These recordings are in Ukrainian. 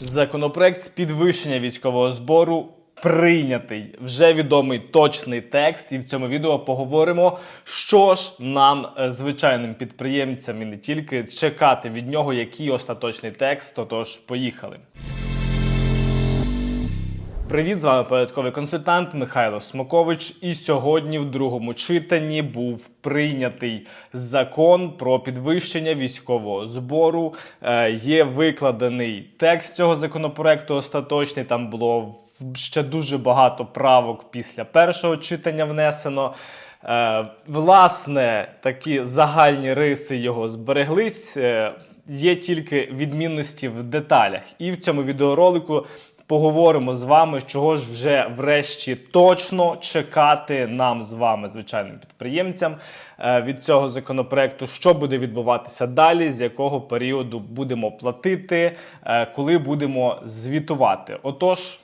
Законопроект з підвищення військового збору прийнятий. Вже відомий точний текст, і в цьому відео поговоримо, що ж нам, е, звичайним підприємцям, і не тільки чекати від нього, який остаточний текст. Отож, поїхали. Привіт, з вами податковий консультант Михайло Смокович. І сьогодні в другому читанні був прийнятий закон про підвищення військового збору. Е, є викладений текст цього законопроекту остаточний. Там було ще дуже багато правок після першого читання внесено. Е, власне, такі загальні риси його збереглись. Е, є тільки відмінності в деталях. І в цьому відеоролику поговоримо з вами, чого ж вже врешті точно чекати нам з вами, звичайним підприємцям, е, від цього законопроекту, що буде відбуватися далі, з якого періоду будемо платити, е, коли будемо звітувати. Отож.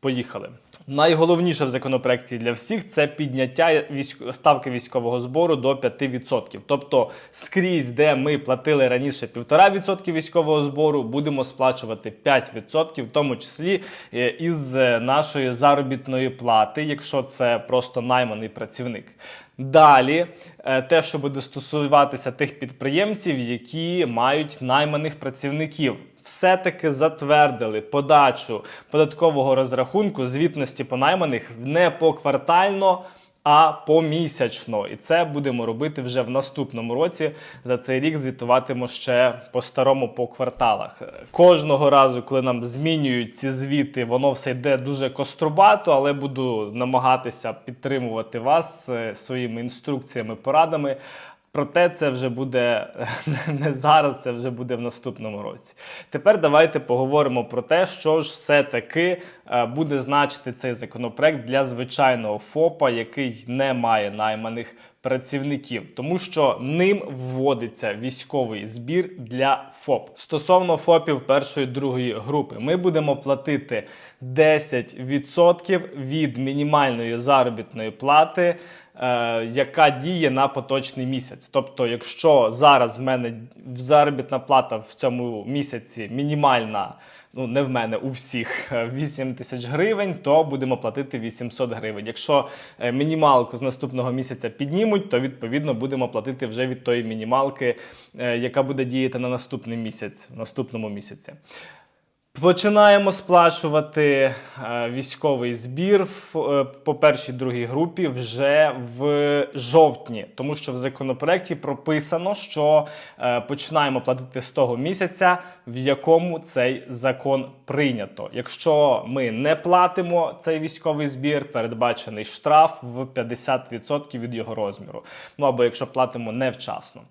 Поїхали. Найголовніше в законопроекті для всіх це підняття ставки військового збору до 5%. Тобто скрізь, де ми платили раніше 1,5% військового збору, будемо сплачувати 5%, в тому числі е, із е, нашої заробітної плати, якщо це просто найманий працівник. Далі, е, те, що буде стосуватися тих підприємців, які мають найманих працівників все-таки затвердили подачу податкового розрахунку звітності по найманих не поквартально, а помісячно. І це будемо робити вже в наступному році. За цей рік звітуватимемо ще по-старому по кварталах. Кожного разу, коли нам змінюють ці звіти, воно все йде дуже кострубато, але буду намагатися підтримувати вас е, своїми інструкціями, порадами. Проте це вже буде не зараз, це вже буде в наступному році. Тепер давайте поговоримо про те, що ж все-таки е, буде значити цей законопроект для звичайного ФОПа, який не має найманих працівників, тому що ним вводиться військовий збір для ФОП. Стосовно ФОПів першої другої групи, ми будемо платити 10% від мінімальної заробітної плати. Е, яка діє на поточний місяць. Тобто, якщо зараз в мене заробітна плата в цьому місяці мінімальна, ну не в мене, у всіх 8 тисяч гривень, то будемо платити 800 гривень. Якщо е, мінімалку з наступного місяця піднімуть, то відповідно будемо платити вже від тої мінімалки, е, яка буде діяти на наступний місяць, в наступному місяці. Починаємо сплачувати е, військовий збір е, по першій другій групі вже в жовтні, тому що в законопроекті прописано, що е, починаємо платити з того місяця, в якому цей закон прийнято. Якщо ми не платимо цей військовий збір, передбачений штраф в 50% від його розміру. Ну або якщо платимо невчасно.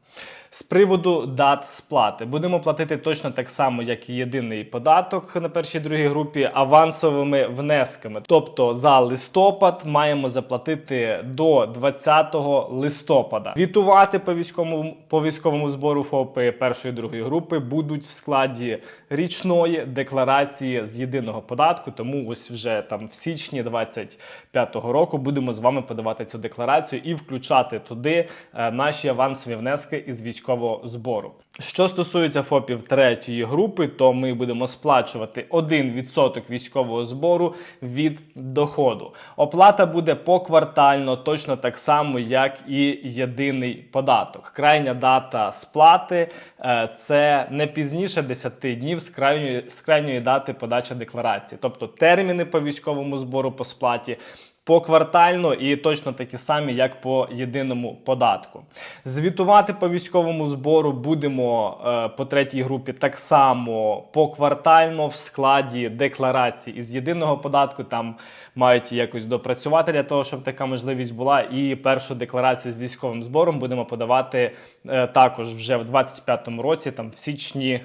З приводу дат сплати будемо платити точно так само, як і єдиний податок на першій другій групі авансовими внесками. Тобто за листопад маємо заплатити до 20 листопада. Вітувати по військовому по військовому збору ФОПи першої другої групи будуть в складі річної декларації з єдиного податку. Тому ось вже там в січні 25-го року будемо з вами подавати цю декларацію і включати туди е, наші авансові внески із військового збору. Що стосується ФОПів третьої групи, то ми будемо сплачувати 1% військового збору від доходу. Оплата буде поквартально, точно так само, як і єдиний податок. Крайня дата сплати е, це не пізніше 10 днів з крайньої, з крайньої дати подачі декларації, тобто терміни по військовому збору по сплаті поквартально і точно такі самі, як по єдиному податку. Звітувати по військовому збору будемо е, по третій групі так само поквартально в складі декларації із єдиного податку. Там мають якось допрацювати для того, щоб така можливість була. І першу декларацію з військовим збором будемо подавати е, також вже в 25-му році, там в січні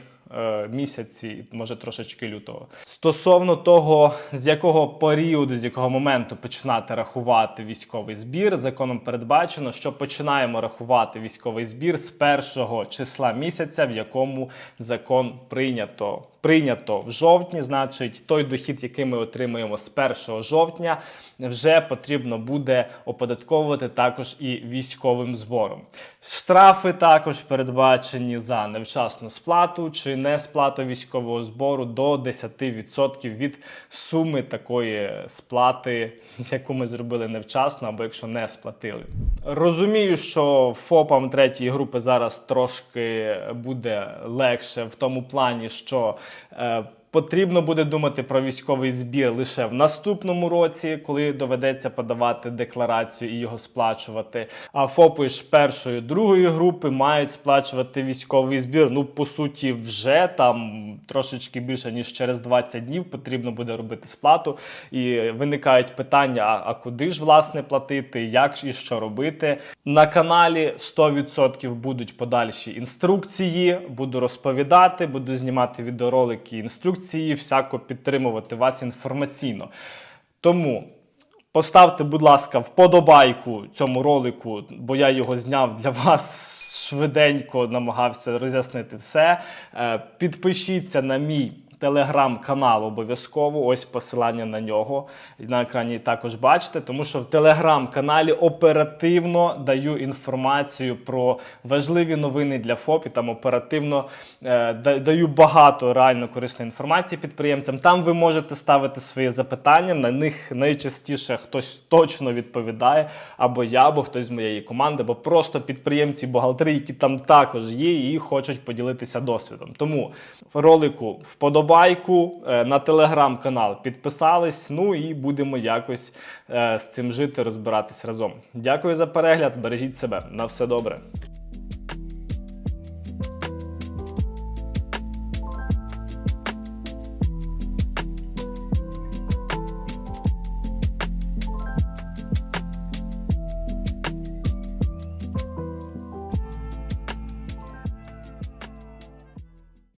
місяці, може трошечки лютого. Стосовно того, з якого періоду, з якого моменту починати рахувати військовий збір, законом передбачено, що починаємо рахувати військовий збір з першого числа місяця, в якому закон прийнято. Прийнято в жовтні, значить той дохід, який ми отримуємо з 1 жовтня, вже потрібно буде оподатковувати також і військовим збором. Штрафи також передбачені за невчасну сплату чи не сплату військового збору до 10% від суми такої сплати, яку ми зробили невчасно, або якщо не сплатили. Розумію, що ФОПам третьої групи зараз трошки буде легше в тому плані, що е, Потрібно буде думати про військовий збір лише в наступному році, коли доведеться подавати декларацію і його сплачувати. А ФОПи ж першої, другої групи мають сплачувати військовий збір. Ну, по суті, вже там трошечки більше ніж через 20 днів потрібно буде робити сплату. І виникають питання: а, а куди ж власне платити, як і що робити. На каналі 100% будуть подальші інструкції. Буду розповідати, буду знімати відеоролики інструкції, всяко підтримувати вас інформаційно. Тому поставте, будь ласка, вподобайку цьому ролику, бо я його зняв для вас швиденько, намагався роз'яснити все. Е, Підпишіться на мій телеграм-канал обов'язково. Ось посилання на нього. На екрані також бачите, тому що в телеграм-каналі оперативно даю інформацію про важливі новини для ФОП. І там оперативно е, даю багато реально корисної інформації підприємцям. Там ви можете ставити свої запитання. На них найчастіше хтось точно відповідає, або я, або хтось з моєї команди, або просто підприємці, бухгалтери, які там також є і хочуть поділитися досвідом. Тому ролику вподобайку е, на телеграм-канал підписались. Ну і будемо якось е, з цим жити, розбиратись разом. Дякую за перегляд. Бережіть себе. На все добре.